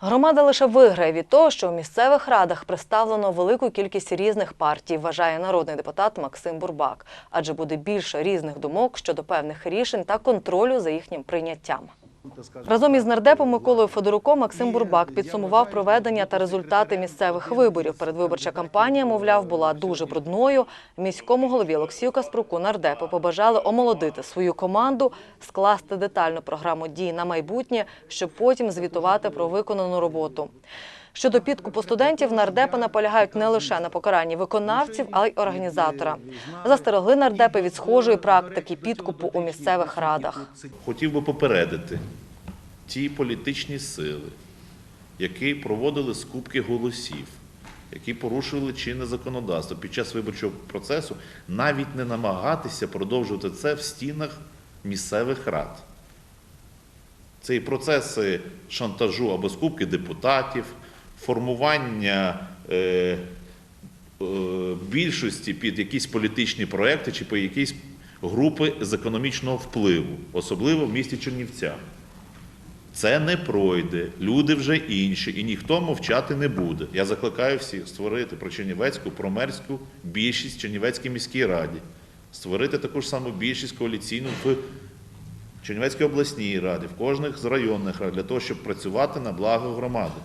Громада лише виграє від того, що у місцевих радах представлено велику кількість різних партій, вважає народний депутат Максим Бурбак, адже буде більше різних думок щодо певних рішень та контролю за їхнім прийняттям. Разом із нардепом Миколою Федоруком Максим Бурбак підсумував проведення та результати місцевих виборів. Передвиборча кампанія, мовляв, була дуже брудною. Міському голові Олексію Каспруку нардепи побажали омолодити свою команду, скласти детальну програму дій на майбутнє, щоб потім звітувати про виконану роботу. Щодо підкупу студентів, нардепи наполягають не лише на покаранні виконавців, а й організатора. Застерегли нардепи від схожої практики підкупу у місцевих радах. Хотів би попередити ті політичні сили, які проводили скупки голосів, які порушували чинне законодавство під час виборчого процесу, навіть не намагатися продовжувати це в стінах місцевих рад. Це і процеси шантажу або скупки депутатів, формування е, е, більшості під якісь політичні проекти чи по якісь групи з економічного впливу, особливо в місті Чернівцях. Це не пройде, люди вже інші, і ніхто мовчати не буде. Я закликаю всіх створити про Чернівецьку, промерську більшість в Чернівецькій міській раді, створити таку ж саму більшість коаліційну в Чернівецькій обласній раді, в кожних з районних рад, для того, щоб працювати на благо громади.